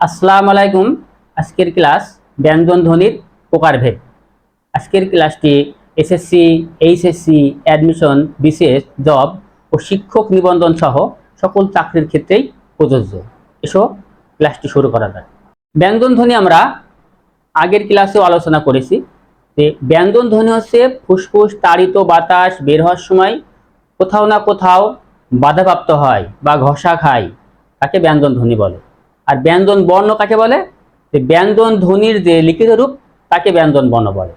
আসসালামু আলাইকুম। আজকের ক্লাস ব্যঞ্জন ধ্বনির প্রকারভেদ। আজকের ক্লাসটি এসএসসি, এইচএসসি, অ্যাডমিশন বিশেষ জব ও শিক্ষক নিবন্ধন সহ সকল চাকরির ক্ষেত্রেই প্রযোজ্য। এসো ক্লাসটি শুরু করা যাক। ব্যঞ্জন ধ্বনি আমরা আগের ক্লাসেও আলোচনা করেছি যে ব্যঞ্জন ধ্বনি হচ্ছে ফুসফুস, তাড়িত বাতাস বের হওয়ার সময় কোথাও না কোথাও বাধাপ্রাপ্ত হয় বা ঘষা খায়, তাকে ব্যঞ্জন ধ্বনি বলে। আর ব্যঞ্জন বর্ণ কাকে বলে? যে ব্যঞ্জন ধ্বনির যে লিখিত রূপ, তাকে ব্যঞ্জন বর্ণ বলে।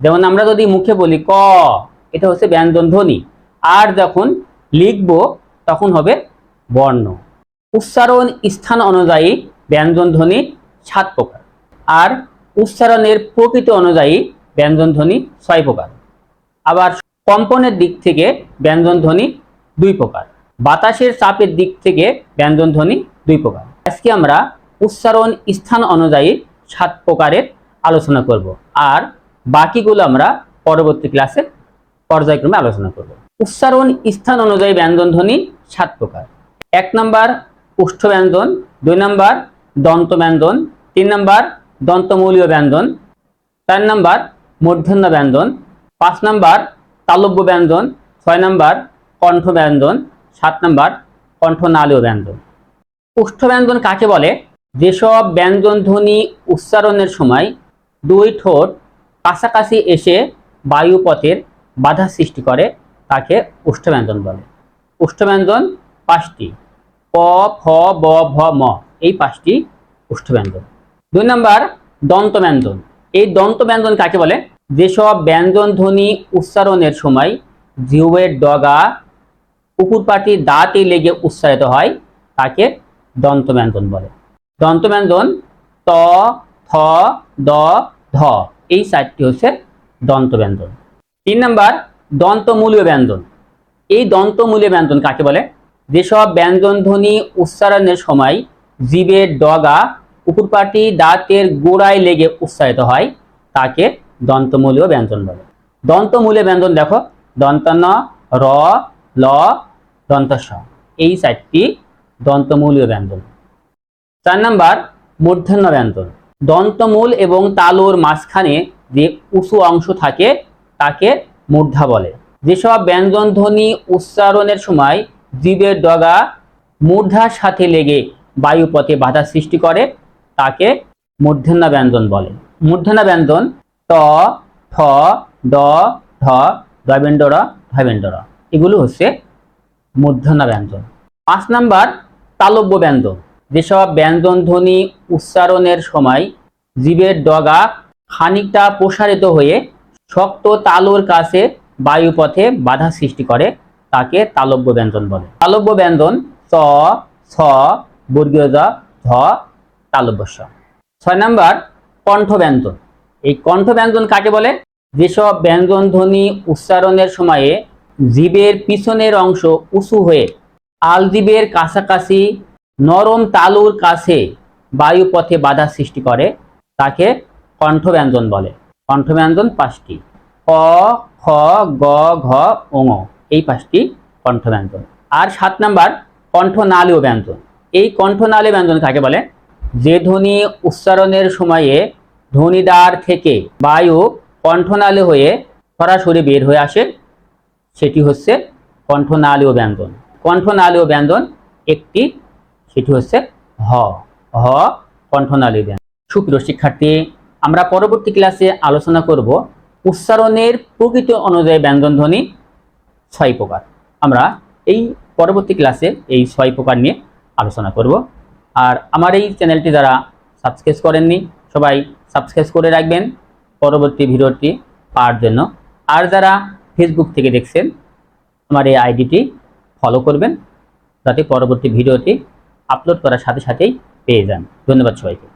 যেমন আমরা যদি মুখে বলি ক, এটা হচ্ছে ব্যঞ্জন ধ্বনি। আর যখন লিখব, তখন হবে বর্ণ। উচ্চারণ স্থান অনুযায়ী ব্যঞ্জন ধ্বনি সাত প্রকার। আর উচ্চারণের প্রকৃতি অনুযায়ী ব্যঞ্জন ধ্বনি ছয় প্রকার। আবার কম্পনের দিক থেকে ব্যঞ্জন ধ্বনি দুই প্রকার। বাতাসের চাপের দিক থেকে ব্যঞ্জন ধ্বনি দুই প্রকার। আজকে আমরা উচ্চারণ স্থান অনুযায়ী সাত প্রকারের আলোচনা করব। আর বাকিগুলো আমরা পরবর্তী ক্লাসে পর্যায়ক্রমে আলোচনা করব। উচ্চারণ স্থান অনুযায়ী ব্যঞ্জন ধ্বনি সাত প্রকার। এক নম্বর উষ্ঠ ব্যঞ্জন দুই নম্বর দন্ত ব্যঞ্জন তিন নম্বর, দন্তমূলীয় ব্যঞ্জন। চার নম্বর মূর্ধন্য ব্যঞ্জন। পাঁচ নম্বর, তালব্য ব্যঞ্জন। ছয় নম্বর, কণ্ঠ ব্যঞ্জন। সাত নম্বর, কণ্ঠনালীয় ব্যঞ্জন। ব্যঞ্জন কাকে বলে? যেসব ব্যঞ্জন ধ্বনি উচ্চারণের সময় দুই ঠোঁট কাছাকাছি এসে বায়ুপথের বাধা সৃষ্টি করে, তাকে ব্যঞ্জন বলে। ব্যঞ্জন পাঁচটি। প, ফ, ব, ভ, ম, এই পাঁচটি ব্যঞ্জন দুই নম্বর দন্ত ব্যঞ্জন এই দন্ত ব্যঞ্জন কাকে বলে? যেসব ব্যঞ্জন ধ্বনি উচ্চারণের সময় জিহ্বের ডগা উপরপাটি দাঁতে লেগে উচ্চারিত হয়, তাকে দন্ত ব্যঞ্জন বলে। দন্ত ব্যঞ্জন ত, থ, দ, ধ, এই চারটি হচ্ছে দন্ত ব্যঞ্জন তিন নম্বর দন্তমূলীয় ব্যঞ্জন এই দন্তমূলীয় ব্যঞ্জন কাকে বলে? যেসব ব্যঞ্জন ধ্বনি উচ্চারণের সময় জীবের ডগা, উপরপাটি, দাঁতের গোড়ায় লেগে উচ্চারিত হয়, তাকে দন্তমূলীয় ব্যঞ্জন বলে। দন্তমূলীয় ব্যঞ্জন দেখো, দন্তন, র, ল, দন্তস। এই চারটি দন্তমূলীয় ব্যঞ্জন। চার নাম্বার, মূর্ধন্য ব্যঞ্জন। দন্তমূল এবং তালুর মাঝখানে যে উঁচু অংশ থাকে, তাকে মূর্ধা বলে। যেসব ব্যঞ্জন ধ্বনি উচ্চারণের সময় জীবের ডগা মূর্ধার সাথে লেগে বায়ুপথে বাধা সৃষ্টি করে, তাকে মূর্ধন্য ব্যঞ্জন বলে। মূর্ধন্য ব্যঞ্জন, ত থ দ ধ দবেন্ডর ধবেন্ডর এগুলো হচ্ছে মূর্ধন্য ব্যঞ্জন। পাঁচ নাম্বার তালব্য ব্যঞ্জন। যেসব ব্যঞ্জন ধ্বনি উচ্চারণের সময় জীবের ডগা খানিকটা প্রসারিত হয়ে শক্ত তালুর কাছে বায়ুপথে বাধা সৃষ্টি করে, তাকে তালব্য ব্যঞ্জন বলে। তালব্য ব্যঞ্জন চ, ছ, বর্গীয় জ, ধ, তালব্য স। ছয় নম্বর, কণ্ঠ ব্যঞ্জন। এই কণ্ঠ ব্যঞ্জন কাকে বলে? যেসব ব্যঞ্জন ধ্বনি উচ্চারণের সময়ে জীবের পিছনের অংশ উঁচু হয়ে আলজিবের কাছাকাছি নরম তালুর কাছে বায়ুপথে বাধা সৃষ্টি করে, তাকে কণ্ঠ ব্যঞ্জন বলে। কণ্ঠ ব্যঞ্জন পাঁচটি। ক, খ, গ, ঘ ওঙ এই পাঁচটি কণ্ঠ ব্যঞ্জন আর সাত নাম্বার, কণ্ঠনালীয় ব্যঞ্জন। এই কণ্ঠনালীয় ব্যঞ্জন কাকে বলে যে ধ্বনি উচ্চারণের সময়ে ধ্বনিদ্বার থেকে বায়ু কণ্ঠনালী হয়ে সরাসরি বের হয়ে আসে, সেটি হচ্ছে কণ্ঠনালীয় ব্যঞ্জন। কণ্ঠনালীয় ব্যঞ্জন একটি, সেটি হচ্ছে হ। হ কণ্ঠনালীয় ব্যঞ্জন। সুপ্রিয় শিক্ষার্থী, আমরা পরবর্তী ক্লাসে আলোচনা করব উচ্চারণের প্রকৃত অনুযায়ী ব্যঞ্জন ধ্বনি ছয় প্রকার। আমরা এই পরবর্তী ক্লাসে এই ছয় প্রকার নিয়ে আলোচনা করব। আর আমার এই চ্যানেলটি যারা সাবস্ক্রাইব করেননি, সবাই সাবস্ক্রাইব করে রাখবেন পরবর্তী ভিডিওটি পাওয়ার জন্য। আর যারা ফেসবুক থেকে দেখছেন, আমার এই আইডিটি ফলো করবেন যাতে পরবর্তী ভিডিওটি আপলোড করার সাথে সাথেই পেয়ে যান। ধন্যবাদ সবাইকে।